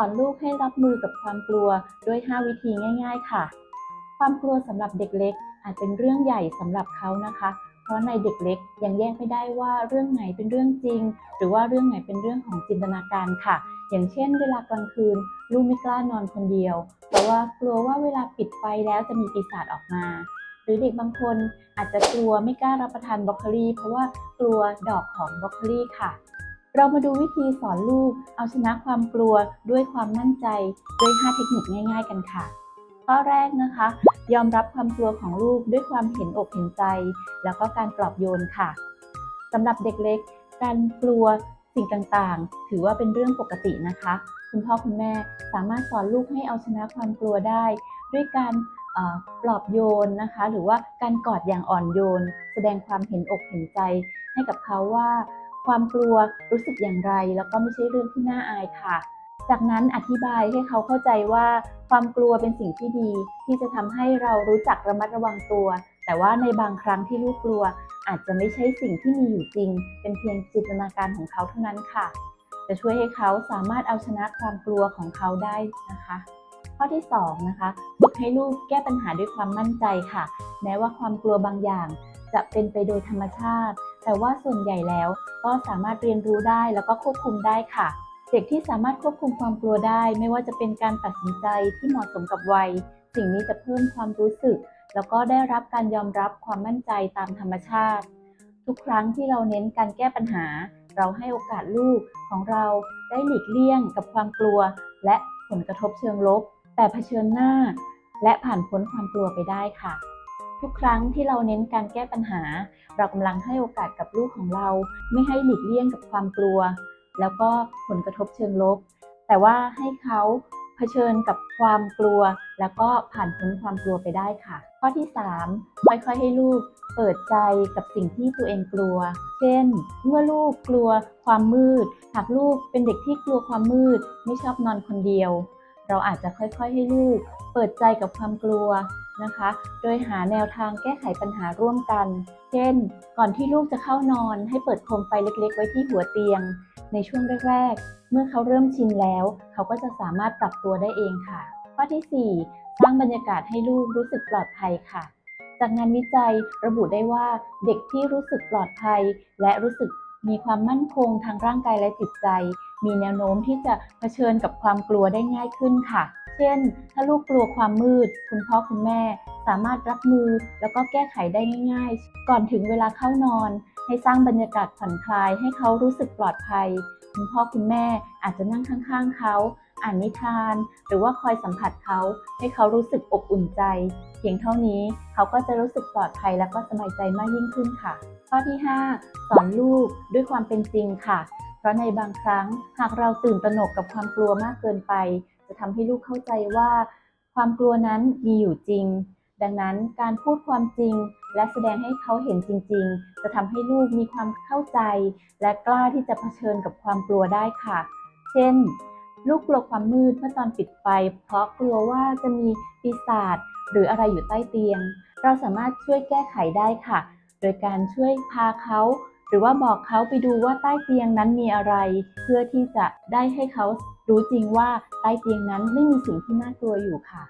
อนลูกให้รับมือกับความกลัวด้วย 5 วิธีง่าย ๆ ค่ะ ความกลัวสำหรับเด็กเล็ก อาจเป็นเรื่องใหญ่สำหรับเขานะคะ เพราะในเด็กเล็กยังแยกไม่ได้ว่าเรื่องไหนเป็นเรื่องจริง หรือว่าเรื่องไหนเป็นเรื่องของจินตนาการค่ะ อย่างเช่น เวลากลางคืน ลูกไม่กล้านอนคนเดียว เพราะว่ากลัวว่าเวลาปิดไฟแล้วจะมีปีศาจออกมาหรือเด็กบางคนอาจจะกลัวไม่กล้ารับประทานบรอกโคลีเพราะว่ากลัวดอกของบรอกโคลีค่ะ เรามาดูวิธีสอนลูก เอาชนะความกลัวด้วยความมั่นใจด้วย 5 เทคนิคง่าย ๆ กันค่ะ ข้อแรกนะคะ ยอมรับความกลัวของลูกด้วยความเห็นอกเห็นใจ แล้วก็การปลอบโยนค่ะสำหรับเด็กเล็ก การกลัวสิ่งต่างๆ ถือว่าเป็นเรื่องปกตินะคะ คุณพ่อคุณแม่สามารถสอนลูกให้เอาชนะความกลัวได้ ด้วยการปลอบโยนนะคะ หรือว่าการกอดอย่างอ่อนโยน แสดงความเห็นอกเห็นใจให้กับเขาว่า ความกลัวรู้สึกอย่างไร แล้วก็ไม่ใช่เรื่องที่น่าอายค่ะ จากนั้นอธิบายให้เขาเข้าใจว่าความกลัวเป็นสิ่งที่ดี ที่จะทำให้เรารู้จักระมัดระวังตัว แต่ว่าในบางครั้งที่ลูกกลัว อาจจะไม่ใช่สิ่งที่มีอยู่จริง เป็นเพียงจินตนาการของเขาเท่านั้นค่ะ จะช่วยให้เขาสามารถเอาชนะความกลัวของเขาได้นะคะข้อที่2นะคะฝึกให้ลูกแก้ปัญหาด้วยความมั่นใจค่ะ แม้ว่าความกลัวบางอย่าง จะเป็นไปโดยธรรมชาติ แต่ว่าส่วนใหญ่แล้วก็สามารถเรียนรู้ได้แล้วก็ควบคุมได้ค่ะ เด็กที่สามารถควบคุมความกลัวได้ ไม่ว่าจะเป็นการตัดสินใจที่เหมาะสมกับวัย สิ่งนี้จะเพิ่มความรู้สึก แล้วก็ได้รับการยอมรับความมั่นใจตามธรรมชาติ ทุกครั้งที่เราเน้นการแก้ปัญหา เราให้โอกาสลูกของเราได้หลีกเลี่ยงกับความกลัว และผลกระทบเชิงลบ แต่เผชิญหน้า และผ่านพ้นความกลัวไปได้ค่ะ ทุกครั้งที่เราเน้นการแก้ปัญหา เรากำลังให้โอกาสกับลูกของเรา ไม่ให้หลีกเลี่ยงกับความกลัว แล้วก็ผลกระทบเชิงลบ แต่ว่าให้เขาเผชิญกับความกลัว แล้วก็ผ่านพ้นความกลัวไปได้ค่ะ ข้อที่ 3 ค่อยๆให้ลูกเปิดใจกับสิ่งที่ตัวเองกลัว เช่น เมื่อลูกกลัวความมืด หากลูกเป็นเด็กที่กลัวความมืด ไม่ชอบนอนคนเดียว เราอาจจะค่อยๆให้ลูก เปิดใจกับความกลัวนะคะ โดยหาแนวทางแก้ไขปัญหาร่วมกัน เช่น ก่อนที่ลูกจะเข้านอนให้เปิดโคมไฟเล็กๆ ไว้ที่หัวเตียง ในช่วงแรกๆ เมื่อเขาเริ่มชินแล้ว เขาก็จะสามารถปรับตัวได้เองค่ะ ข้อที่ 4 สร้างบรรยากาศให้ลูกรู้สึกปลอดภัยค่ะ จากงานวิจัยระบุได้ว่าเด็กที่รู้สึกปลอดภัย และรู้สึกมีความมั่นคงทางร่างกายและจิตใจ มีแนวโน้มที่จะเผชิญกับความกลัวได้ง่ายขึ้นค่ะ เช่น ถ้าลูกกลัวความมืด คุณพ่อคุณแม่ สามารถรับมือแล้วก็แก้ไขได้ง่ายๆ ก่อนถึงเวลาเข้านอน ให้สร้างบรรยากาศผ่อนคลายให้เขารู้สึกปลอดภัย คุณพ่อคุณแม่อาจจะนั่งข้างๆเขาอ่านนิทาน หรือว่าคอยสัมผัสเขาให้เขารู้สึกอบอุ่นใจ เพียงเท่านี้เขาก็จะรู้สึกปลอดภัยและก็สบายใจมากยิ่งขึ้นค่ะ ข้อที่ 5 สอนลูกด้วยความเป็นจริงค่ะ เพราะในบางครั้งหากเราตื่นตระหนกกับความกลัวมากเกินไป จะทำให้ลูกเข้าใจว่า ความกลัวนั้นมีอยู่จริง ดังนั้นการพูดความจริง และแสดงให้เขาเห็นจริง ๆ จะทำให้ลูกมีความเข้าใจ และกล้าที่จะเผชิญกับความกลัวได้ค่ะ เช่น ลูกกลัวความมืดเมื่อตอนปิดไฟ เพราะกลัวว่าจะมีปีศาจหรืออะไรอยู่ใต้เตียง เราสามารถช่วยแก้ไขได้ค่ะ โดยการช่วยพาเขา หรือว่าบอกเขาไปดูว่าใต้เตียงนั้นมีอะไร เพื่อที่จะได้ให้เขารู้จริงว่าใต้เตียงนั้นไม่มีสิ่งที่น่ากลัวอยู่ค่ะ